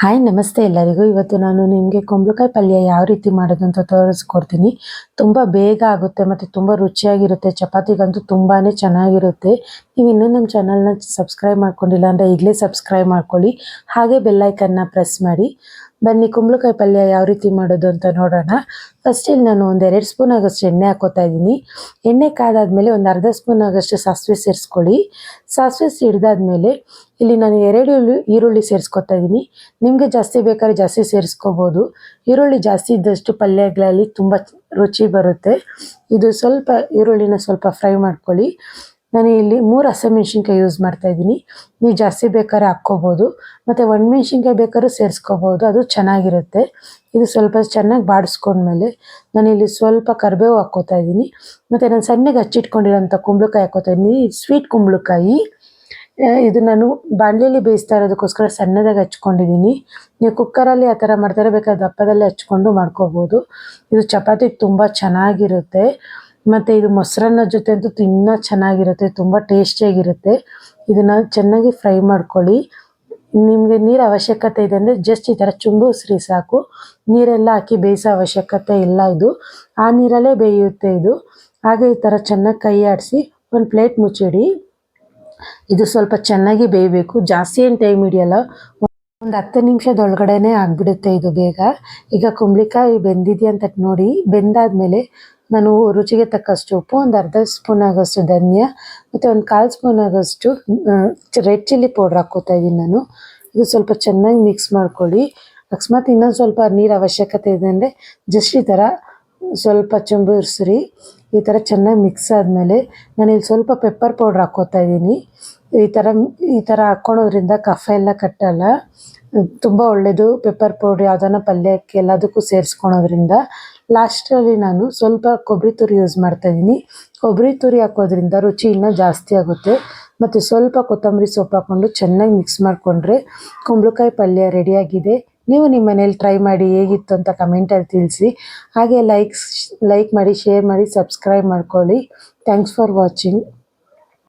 Hi ನಮಸ್ತೆ ಎಲ್ಲರಿಗೂ. ಇವತ್ತು ನಾನು ನಿಮಗೆ ಕುಂಬಳಕಾಯಿ ಪಲ್ಯ ಯಾವ ರೀತಿ ಮಾಡೋದು ಅಂತ ತೋರಿಸ್ಕೊಡ್ತೀನಿ. ತುಂಬ ಬೇಗ ಆಗುತ್ತೆ ಮತ್ತು ತುಂಬ ರುಚಿಯಾಗಿರುತ್ತೆ. ಚಪಾತಿಗಂತೂ ತುಂಬಾ ಚೆನ್ನಾಗಿರುತ್ತೆ. ನೀವು ಇನ್ನೂ ನಮ್ಮ ಚಾನಲ್ನ ಸಬ್ಸ್ಕ್ರೈಬ್ ಮಾಡ್ಕೊಂಡಿಲ್ಲ ಅಂದರೆ ಈಗಲೇ ಸಬ್ಸ್ಕ್ರೈಬ್ ಮಾಡ್ಕೊಳ್ಳಿ. ಹಾಗೆ ಬೆಲ್ಲೈಕನ್ನ ಪ್ರೆಸ್ ಮಾಡಿ. ಬನ್ನಿ, ಕುಂಬಳಕಾಯಿ ಪಲ್ಯ ಯಾವ ರೀತಿ ಮಾಡೋದು ಅಂತ ನೋಡೋಣ. ಫಸ್ಟ್ ಇಲ್ಲಿ ನಾನು ಒಂದು ಎರಡು ಸ್ಪೂನ್ ಆಗಷ್ಟು ಎಣ್ಣೆ ಹಾಕೋತಾ ಇದ್ದೀನಿ. ಎಣ್ಣೆ ಕಾದಾದ್ಮೇಲೆ ಒಂದು ಅರ್ಧ ಸ್ಪೂನ್ ಆಗಷ್ಟು ಸಾಸಿವೆ ಸೇರಿಸ್ಕೊಳ್ಳಿ. ಸಾಸಿವೆ ಸಿಡ್ದಾದ್ಮೇಲೆ ಇಲ್ಲಿ ನಾನು ಎರಡು ಈರುಳ್ಳಿ ಈರುಳ್ಳಿ ಸೇರಿಸ್ಕೊತಾ ಇದ್ದೀನಿ. ನಿಮಗೆ ಜಾಸ್ತಿ ಬೇಕಾದ್ರೆ ಜಾಸ್ತಿ ಸೇರಿಸ್ಕೋಬೋದು. ಈರುಳ್ಳಿ ಜಾಸ್ತಿ ಇದ್ದಷ್ಟು ಪಲ್ಯಗಳಲ್ಲಿ ತುಂಬ ರುಚಿ ಬರುತ್ತೆ. ಇದು ಸ್ವಲ್ಪ ಈರುಳ್ಳಿನ ಸ್ವಲ್ಪ ಫ್ರೈ ಮಾಡ್ಕೊಳ್ಳಿ. ನಾನು ಇಲ್ಲಿ ಮೂರು ಹಸಿಮೆಣ್ಸಿನ್ಕಾಯಿ ಯೂಸ್ ಮಾಡ್ತಾ ಇದ್ದೀನಿ. ನೀವು ಜಾಸ್ತಿ ಬೇಕಾದ್ರೆ ಹಾಕ್ಕೋಬೋದು. ಮತ್ತು ಒಣಮೆಣ್ಸಿನ್ಕಾಯಿ ಬೇಕಾದ್ರೂ ಸೇರಿಸ್ಕೋಬೋದು. ಅದು ಚೆನ್ನಾಗಿರುತ್ತೆ. ಇದು ಸ್ವಲ್ಪ ಚೆನ್ನಾಗಿ ಬಾಡಿಸ್ಕೊಂಡ್ಮೇಲೆ ನಾನಿಲ್ಲಿ ಸ್ವಲ್ಪ ಕರಿಬೇವು ಹಾಕ್ಕೋತಾ ಇದ್ದೀನಿ. ಮತ್ತು ನಾನು ಸಣ್ಣಗೆ ಹಚ್ಚಿಟ್ಕೊಂಡಿರೋಂಥ ಕುಂಬಳಕಾಯಿ ಹಾಕೋತಾ ಇದ್ದೀನಿ. ಸ್ವೀಟ್ ಕುಂಬಳಕಾಯಿ. ಇದು ನಾನು ಬಾಣಲೆಯಲ್ಲಿ ಬೇಯಿಸ್ತಾ ಇರೋದಕ್ಕೋಸ್ಕರ ಸಣ್ಣದಾಗಿ ಹಚ್ಕೊಂಡಿದ್ದೀನಿ. ನೀವು ಕುಕ್ಕರಲ್ಲಿ ಆ ಥರ ಮಾಡ್ತಾರೆ, ಬೇಕಾದ್ರೆ ದಪ್ಪದಲ್ಲಿ ಹಚ್ಕೊಂಡು ಮಾಡ್ಕೋಬೋದು. ಇದು ಚಪಾತಿಗೆ ತುಂಬ ಚೆನ್ನಾಗಿರುತ್ತೆ. ಮತ್ತು ಇದು ಮೊಸರನ್ನ ಜೊತೆ ಅಂತೂ ತಿನ್ನೋ ಚೆನ್ನಾಗಿರುತ್ತೆ, ತುಂಬ ಟೇಸ್ಟಿಯಾಗಿರುತ್ತೆ. ಇದನ್ನು ಚೆನ್ನಾಗಿ ಫ್ರೈ ಮಾಡ್ಕೊಳ್ಳಿ. ನಿಮಗೆ ನೀರು ಅವಶ್ಯಕತೆ ಇದೆ ಅಂದರೆ ಜಸ್ಟ್ ಈ ಥರ ಚುಂಬುಸ್ರಿ ಸಾಕು. ನೀರೆಲ್ಲ ಹಾಕಿ ಬೇಯಿಸೋ ಅವಶ್ಯಕತೆ ಇಲ್ಲ ಇದು. ಆ ನೀರಲ್ಲೇ ಬೇಯುತ್ತೆ ಇದು. ಹಾಗೆ ಈ ಥರ ಚೆನ್ನಾಗಿ ಕೈ ಆಡಿಸಿ ಒಂದು ಪ್ಲೇಟ್ ಮುಚ್ಚಿಡಿ. ಇದು ಸ್ವಲ್ಪ ಚೆನ್ನಾಗಿ ಬೇಯಬೇಕು. ಜಾಸ್ತಿ ಏನು ಟೈಮ್ ಹಿಡಿಯಲ್ಲ. ಒಂದು ಹತ್ತು ನಿಮಿಷದೊಳಗಡೆನೆ ಆಗಿಬಿಡುತ್ತೆ ಇದು ಬೇಗ. ಈಗ ಕುಂಬಳಿಕಾಯಿ ಬೆಂದಿದೆಯಾ ಅಂತ ನೋಡಿ, ಬೆಂದಾದ್ಮೇಲೆ ನಾನು ರುಚಿಗೆ ತಕ್ಕಷ್ಟು ಉಪ್ಪು, ಒಂದು ಅರ್ಧ ಸ್ಪೂನ್ ಆಗೋಷ್ಟು ಧನಿಯಾ, ಮತ್ತು ಒಂದು ಕಾಲು ಸ್ಪೂನ್ ಆಗೋಷ್ಟು ರೆಡ್ ಚಿಲ್ಲಿ ಪೌಡ್ರ್ ಹಾಕ್ಕೋತಾ ಇದ್ದೀನಿ ನಾನು. ಇದು ಸ್ವಲ್ಪ ಚೆನ್ನಾಗಿ ಮಿಕ್ಸ್ ಮಾಡ್ಕೊಳ್ಳಿ. ಅಕಸ್ಮಾತ್ ಇನ್ನೊಂದು ಸ್ವಲ್ಪ ನೀರು ಅವಶ್ಯಕತೆ ಇದೆ ಅಂದರೆ ಜಸ್ಟ್ ಈ ಥರ ಸ್ವಲ್ಪ ಚುಂಬುರ್ಸ್ರಿ, ಈ ಥರ ಚೆನ್ನಾಗಿ ಮಿಕ್ಸ್ ಆದಮೇಲೆ ಇಲ್ಲಿ ಸ್ವಲ್ಪ ಪೆಪ್ಪರ್ ಪೌಡ್ರ್ ಹಾಕ್ಕೋತಾ ಇದ್ದೀನಿ ಈ ಥರ ಈ ಥರ ಹಾಕ್ಕೊಳೋದ್ರಿಂದ ಕಫ ಎಲ್ಲ ಕಟ್ಟಲ್ಲ. ತುಂಬ ಒಳ್ಳೆಯದು ಪೆಪ್ಪರ್ ಪೌಡ್ರ್ ಯಾವುದನ್ನ ಪಲ್ಯಕ್ಕೆ ಎಲ್ಲದಕ್ಕೂ ಸೇರಿಸ್ಕೊಳೋದ್ರಿಂದ. ಲಾಸ್ಟಲ್ಲಿ ನಾನು ಸ್ವಲ್ಪ ಕೊಬ್ಬರಿ ತುರಿ ಯೂಸ್ ಮಾಡ್ತಾ ಇದ್ದೀನಿ. ಕೊಬ್ಬರಿ ತುರಿ ಹಾಕೋದ್ರಿಂದ ರುಚಿ ಇನ್ನೂ ಜಾಸ್ತಿ ಆಗುತ್ತೆ. ಮತ್ತು ಸ್ವಲ್ಪ ಕೊತ್ತಂಬರಿ ಸೊಪ್ಪು ಹಾಕ್ಕೊಂಡು ಚೆನ್ನಾಗಿ ಮಿಕ್ಸ್ ಮಾಡಿಕೊಂಡ್ರೆ ಕುಂಬಳಕಾಯಿ ಪಲ್ಯ ರೆಡಿಯಾಗಿದೆ ನೀವು ನಿಮ್ಮ ಮನೇಲಿ ಟ್ರೈ ಮಾಡಿ ಹೇಗಿತ್ತು ಅಂತ ಕಮೆಂಟಲ್ಲಿ ತಿಳಿಸಿ. ಹಾಗೆ ಲೈಕ್ಸ್ ಲೈಕ್ ಮಾಡಿ ಶೇರ್ ಮಾಡಿ ಸಬ್ಸ್ಕ್ರೈಬ್ ಮಾಡ್ಕೊಳ್ಳಿ. Thanks for watching